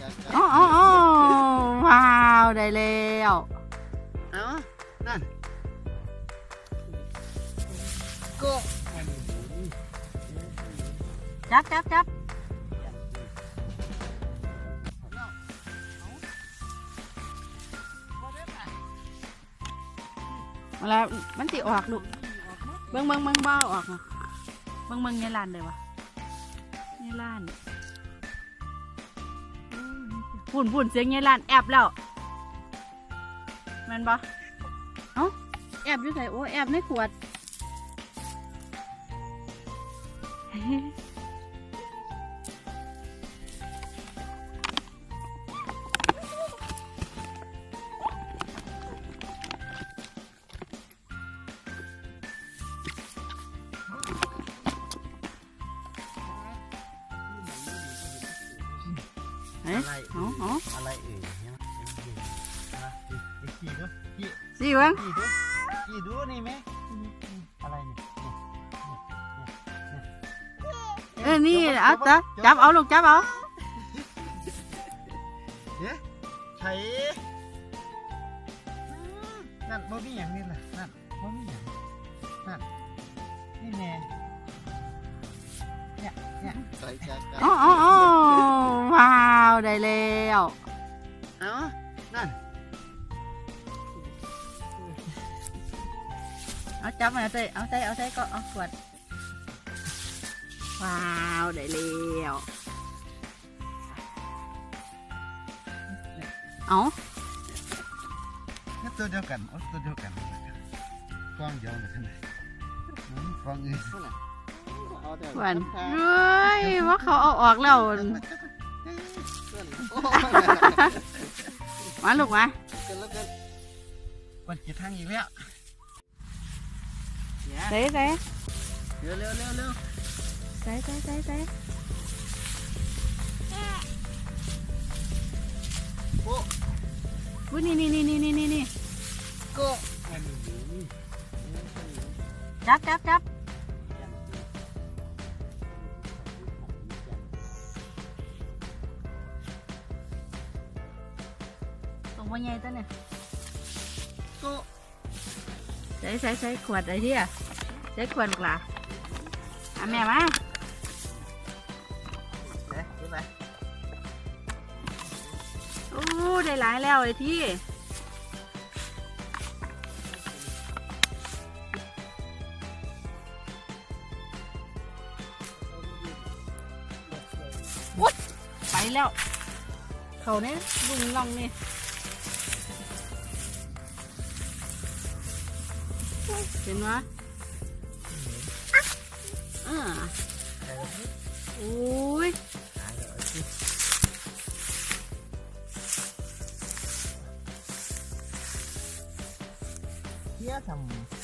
จ้าจ้า อ๋ออ๋ออ๋อว้าวได้แล้ว เอานั่นก็ จับจับจับเอาแล้วมันสิออกลูกเบิ่งเบิ่งเบิ่งเบ้าออกนะเบิ่งเบิ่งเนี่ยลานเลยวะเนี่ยลาน พุ่นพุ่นเสียงเนี่ยลานแอบแล้วแมันบ่เอ้าแอบอยู่ไหนโอ้แอบในขวด เอ๊ะอะไรเอ๋ออ๋ออะไรเอ่ยเนี่ยขี่ดูขี่สิเบิ่งขี่ดูขี่ดูนี่ไหมอะไรเนี่ยเออนี่เอาจับจับเอาลูกจับเอาเนี่ยไถนั่นบ่มีอย่างนี้ล่ะนั่นบ่มีอย่างนั่นนี่แม่เนี่ยเนี่ย ใส่จ้าจ้าอ๋ออ๋ออ๋อว้าวได้ แล้วเอานั่นเอาจับมาเต้เอาใส่เอาใส่ก็เอาขวดว้าวได้แล้วเอานี่ตัวเดียวกันโอ้ตัวเดียวกันฟองเดียวเลยท่านไหนฟองอื่นขวดเฮ้ยว่าเขาเอาออกแล้ว มาลูกมา ปัดกีทางอีกแล้ว ใส่ใส่ เร็วเร็วเร็วเร็ว ใส่ใส่ใส่ใส่ โอ้ อุ้ยนี่นี่นี่นี่นี่นี่นี่ ก็ จับจับจับ ตรงว่าไงตัวเนี่ยก็ใส่ใส่ใส่ขวดอะไรที่อะใส่ขวดลูกหลาอะแม่มาเอ๊ะดูไปโอ้ได้หลายแล้วไอ้ที่วุดไปแล้ว เขาเนี่ยลุงลองนี่ เห็นไหมอ่าโอ้ย เที่ยทำ